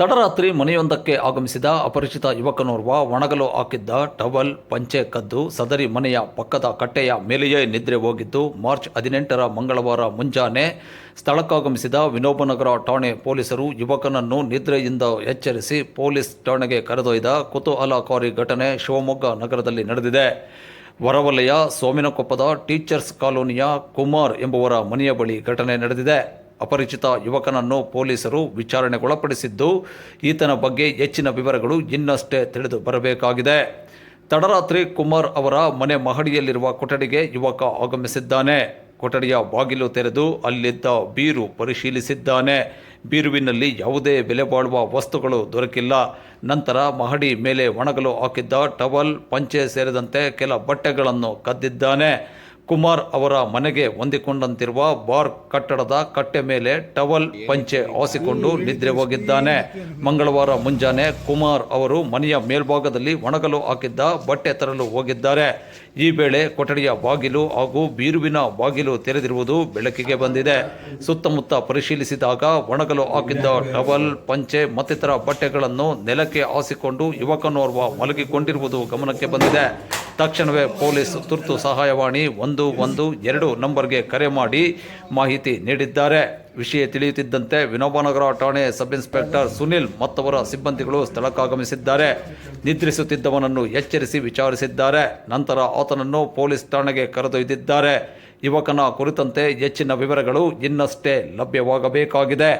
ತಡರಾತ್ರಿ ಮನೆಯೊಂದಕ್ಕೆ ಆಗಮಿಸಿದ ಅಪರಿಚಿತ ಯುವಕನೋರ್ವ ಒಣಗಲು ಹಾಕಿದ್ದ ಟವಲ್, ಪಂಚೆ ಕದ್ದು, ಸದರಿ ಮನೆಯ ಪಕ್ಕದ ಕಟ್ಟೆಯ ಮೇಲೆಯೇ ನಿದ್ರೆ ಹೋಗಿದ್ದು, ಮಾರ್ಚ್ ಹದಿನೆಂಟರ ಮಂಗಳವಾರ ಮುಂಜಾನೆ ಸ್ಥಳಕ್ಕಾಗಮಿಸಿದ ವಿನೋಬನಗರ ಠಾಣೆ ಪೊಲೀಸರು ಯುವಕನನ್ನು ನಿದ್ರೆಯಿಂದ ಎಚ್ಚರಿಸಿ ಪೊಲೀಸ್ ಠಾಣೆಗೆ ಕರೆದೊಯ್ದ ಕುತೂಹಲಕಾರಿ ಘಟನೆ ಶಿವಮೊಗ್ಗ ನಗರದಲ್ಲಿ ನಡೆದಿದೆ. ವರವಲಯ ಸೋಮಿನಕೊಪ್ಪದ ಟೀಚರ್ಸ್ ಕಾಲೋನಿಯ ಕುಮಾರ್ ಎಂಬುವರ ಮನೆಯ ಬಳಿ ಘಟನೆ ನಡೆದಿದೆ. ಅಪರಿಚಿತ ಯುವಕನನ್ನು ಪೊಲೀಸರು ವಿಚಾರಣೆಗೊಳಪಡಿಸಿದ್ದು, ಈತನ ಬಗ್ಗೆ ಹೆಚ್ಚಿನ ವಿವರಗಳು ಇನ್ನಷ್ಟೇ ತಿಳಿದು ಬರಬೇಕಾಗಿದೆ. ತಡರಾತ್ರಿ ಕುಮಾರ್ ಅವರ ಮನೆ ಮಹಡಿಯಲ್ಲಿರುವ ಕೊಠಡಿಗೆ ಯುವಕ ಆಗಮಿಸಿದ್ದಾನೆ. ಕೊಠಡಿಯ ಬಾಗಿಲು ತೆರೆದು ಅಲ್ಲಿದ್ದ ಬೀರು ಪರಿಶೀಲಿಸಿದ್ದಾನೆ. ಬೀರುವಿನಲ್ಲಿ ಯಾವುದೇ ಬೆಲೆ ಬಾಳುವ ವಸ್ತುಗಳು ದೊರಕಿಲ್ಲ. ನಂತರ ಮಹಡಿ ಮೇಲೆ ಒಣಗಲು ಹಾಕಿದ್ದ ಟವಲ್, ಪಂಚೆ ಸೇರಿದಂತೆ ಕೆಲ ಬಟ್ಟೆಗಳನ್ನು ಕದ್ದಿದ್ದಾನೆ. ಕುಮಾರ್ ಅವರ ಮನೆಗೆ ಹೊಂದಿಕೊಂಡಂತಿರುವ ಬಾರ್ ಕಟ್ಟಡದ ಕಟ್ಟೆ ಮೇಲೆ ಟವಲ್ ಪಂಚೆ ಹಾಸಿಕೊಂಡು ನಿದ್ರೆ ಹೋಗಿದ್ದಾನೆ. ಮಂಗಳವಾರ ಮುಂಜಾನೆ ಕುಮಾರ್ ಅವರು ಮನೆಯ ಮೇಲ್ಭಾಗದಲ್ಲಿ ಒಣಗಲು ಹಾಕಿದ್ದ ಬಟ್ಟೆ ತರಲು ಹೋಗಿದ್ದಾರೆ. ಈ ವೇಳೆ ಕೊಠಡಿಯ ಬಾಗಿಲು ಹಾಗೂ ಬೀರುವಿನ ಬಾಗಿಲು ತೆರೆದಿರುವುದು ಬೆಳಕಿಗೆ ಬಂದಿದೆ. ಸುತ್ತಮುತ್ತ ಪರಿಶೀಲಿಸಿದಾಗ ಒಣಗಲು ಹಾಕಿದ್ದ ಟವಲ್ ಪಂಚೆ ಮತ್ತಿತರ ಬಟ್ಟೆಗಳನ್ನು ನೆಲಕ್ಕೆ ಹಾಸಿಕೊಂಡು ಯುವಕನೋರ್ವ ಮಲಗಿಕೊಂಡಿರುವುದು ಗಮನಕ್ಕೆ ಬಂದಿದೆ. ತಕ್ಷಣವೇ ಪೊಲೀಸ್ ತುರ್ತು ಸಹಾಯವಾಣಿ ಒಂದು ಒಂದು ಎರಡು ನಂಬರ್ಗೆ ಕರೆ ಮಾಡಿ ಮಾಹಿತಿ ನೀಡಿದ್ದಾರೆ. ವಿಷಯ ತಿಳಿಯುತ್ತಿದ್ದಂತೆ ವಿನೋಬನಗರ ಠಾಣೆ ಸಬ್ ಇನ್ಸ್ಪೆಕ್ಟರ್ ಸುನಿಲ್ ಮತ್ತವರ ಸಿಬ್ಬಂದಿಗಳು ಸ್ಥಳಕ್ಕಾಗಮಿಸಿದ್ದಾರೆ. ನಿದ್ರಿಸುತ್ತಿದ್ದವನನ್ನು ಎಚ್ಚರಿಸಿ ವಿಚಾರಿಸಿದ್ದಾರೆ. ನಂತರ ಆತನನ್ನು ಪೊಲೀಸ್ ಠಾಣೆಗೆ ಕರೆದೊಯ್ದಿದ್ದಾರೆ. ಯುವಕನ ಕುರಿತಂತೆ ಹೆಚ್ಚಿನ ವಿವರಗಳು ಇನ್ನಷ್ಟೇ ಲಭ್ಯವಾಗಬೇಕಾಗಿದೆ.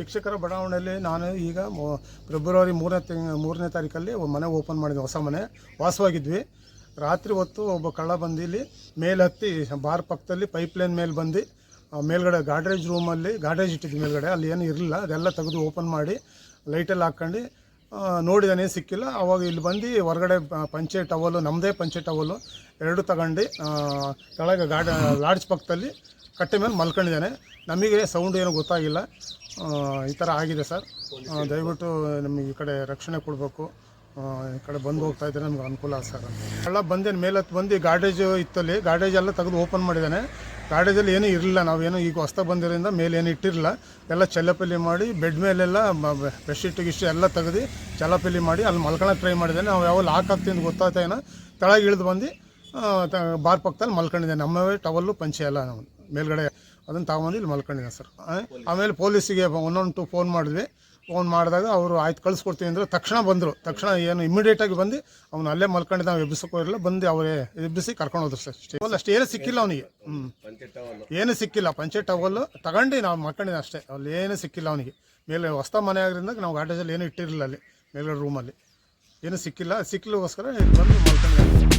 ಶಿಕ್ಷಕರ ಬಡಾವಣೆಯಲ್ಲಿ ನಾನು ಈಗ ಫೆಬ್ರವರಿ ಮೂರನೇ ತಿಂಗ್, ಮೂರನೇ ತಾರೀಕಲ್ಲಿ ಮನೆ ಓಪನ್ ಮಾಡಿದ್ವಿ ಹೊಸ ಮನೆ. ವಾಸವಾಗಿದ್ವಿ. ರಾತ್ರಿ ಹೊತ್ತು ಒಬ್ಬ ಕಳ್ಳ ಬಂದು ಇಲ್ಲಿ ಮೇಲೆ ಹತ್ತಿ, ಬಾರ್ ಪಕ್ಕದಲ್ಲಿ ಪೈಪ್ ಲೈನ್ ಮೇಲೆ ಬಂದು ಮೇಲ್ಗಡೆ ಗಾಡ್ರೇಜ್ ರೂಮಲ್ಲಿ ಗಾಡ್ರೇಜ್ ಇಟ್ಟಿದ್ವಿ ಮೇಲ್ಗಡೆ, ಅಲ್ಲಿ ಏನು ಇರಲಿಲ್ಲ, ಅದೆಲ್ಲ ತೆಗೆದು ಓಪನ್ ಮಾಡಿ, ಲೈಟೆಲ್ಲ ಹಾಕ್ಕೊಂಡು ನೋಡಿದಾನೆ ಸಿಕ್ಕಿಲ್ಲ. ಅವಾಗ ಇಲ್ಲಿ ಬಂದು ಹೊರಗಡೆ ಪಂಚೆ ಟವಲು ನಮ್ಮದೇ ಪಂಚೆ ಟವಲು, ಎರಡು ತಗೊಂಡು ಕೆಳಗೆ ಗಾಡ ಲಾಡ್ಜ್ ಪಕ್ಕದಲ್ಲಿ ಕಟ್ಟೆ ಮೇಲೆ ಮಲ್ಕೊಂಡಿದ್ದಾನೆ. ನಮಗೆ ಸೌಂಡ್ ಏನೂ ಗೊತ್ತಾಗಿಲ್ಲ. ಈ ಥರ ಆಗಿದೆ ಸರ್. ದಯವಿಟ್ಟು ನಮಗೆ ಈ ಕಡೆ ರಕ್ಷಣೆ ಕೊಡಬೇಕು. ಈ ಕಡೆ ಬಂದು ಹೋಗ್ತಾ ಇದ್ದರೆ ನಮ್ಗೆ ಅನುಕೂಲ ಸರ್. ಎಲ್ಲ ಬಂದೇನು ಮೇಲತ್ತು ಬಂದು ಗಾರ್ಡೇಜ್ ಇತ್ತಲ್ಲಿ ಗಾರ್ಡೇಜ್ ಎಲ್ಲ ತೆಗೆದು ಓಪನ್ ಮಾಡಿದ್ದಾನೆ. ಗಾಡೇಜಲ್ಲಿ ಏನೂ ಇರಲಿಲ್ಲ. ನಾವೇನು ಈಗ ಹೊಸ ಬಂದಿರೋದ್ರಿಂದ ಮೇಲೆ ಏನು ಇಟ್ಟಿರಲಿಲ್ಲ. ಎಲ್ಲ ಚಲ್ಲಪಲ್ಲಿ ಮಾಡಿ, ಬೆಡ್ ಮೇಲೆಲ್ಲ ಬೆಡ್ಶೀಟ್ ಶೀಟ್ ಎಲ್ಲ ತೆಗೆದು ಚಲ್ಲಪಲ್ಲಿ ಮಾಡಿ ಅಲ್ಲಿ ಮಲ್ಕೊಳಕ್ಕೆ ಟ್ರೈ ಮಾಡಿದ್ದಾನೆ. ನಾವು ಯಾವಾಗ ಲಾಕ್ ಆಗ್ತೀನಿ ಅಂತ ಗೊತ್ತಾಗ್ತಾ ಏನೋ ಇಳಿದು ಬಂದು ಬಾರ್ ಪಕ್ಕದಲ್ಲಿ ಮಲ್ಕೊಂಡಿದ್ದೇನೆ. ನಮ್ಮವೇ ಟವಲ್ಲು ಪಂಚೆ ಎಲ್ಲ ನಾವು ಮೇಲ್ಗಡೆ ಅದನ್ನು ತಗೊಂಬಂದು ಇಲ್ಲಿ ಮಲ್ಕೊಂಡಿದ್ದೆ ಸರ್. ಆಮೇಲೆ ಪೊಲೀಸಿಗೆ ಒಂದೊಂದು ಟು ಫೋನ್ ಮಾಡಿದ್ವಿ. ಫೋನ್ ಮಾಡಿದಾಗ ಅವರು ಆಯ್ತು ಕಳಿಸ್ಕೊಡ್ತೀನಿ ಅಂದರೆ. ತಕ್ಷಣ ಬಂದರು. ತಕ್ಷಣ ಏನು ಇಮಿಡಿಯೇಟಾಗಿ ಬಂದು ಅವ್ನು ಅಲ್ಲೇ ಮಲ್ಕೊಂಡಿದ್ದ, ನಾವು ಎಬ್ಬಿಸೋಕೋರಿಲ್ಲ ಬಂದು ಅವರೇ ಎಬ್ಬಿಸಿ ಕರ್ಕೊಂಡು ಹೋದ್ರು ಸರ್. ಅಲ್ಲ ಅಷ್ಟೇ, ಏನು ಸಿಕ್ಕಿಲ್ಲ ಅವನಿಗೆ. ಹ್ಞೂ ಏನೂ ಸಿಕ್ಕಿಲ್ಲ. ಪಂಚೆ ಟವಲ್ಲು ತಗೊಂಡು ನಾವು ಮಲ್ಕೊಂಡಿದ್ದೆ ಅಷ್ಟೇ. ಅಲ್ಲಿ ಏನೂ ಸಿಕ್ಕಿಲ್ಲ ಅವನಿಗೆ. ಮೇಲೆ ಹೊಸ ಮನೆ ಆಗಿರಿಂದ ನಾವು ಗಾರ್ಡೇಜಲ್ಲಿ ಏನೂ ಇಟ್ಟಿರಲಿಲ್ಲ ಅಲ್ಲಿ, ಮೇಲ್ಗಡೆ ರೂಮಲ್ಲಿ ಏನೂ ಸಿಕ್ಕಿಲ್ಲ. ಸಿಕ್ಕಲಿಗೋಸ್ಕರ ಇಲ್ಲಿ ಬಂದು ಮಲ್ಕೊಂಡಿದ್ದೆ.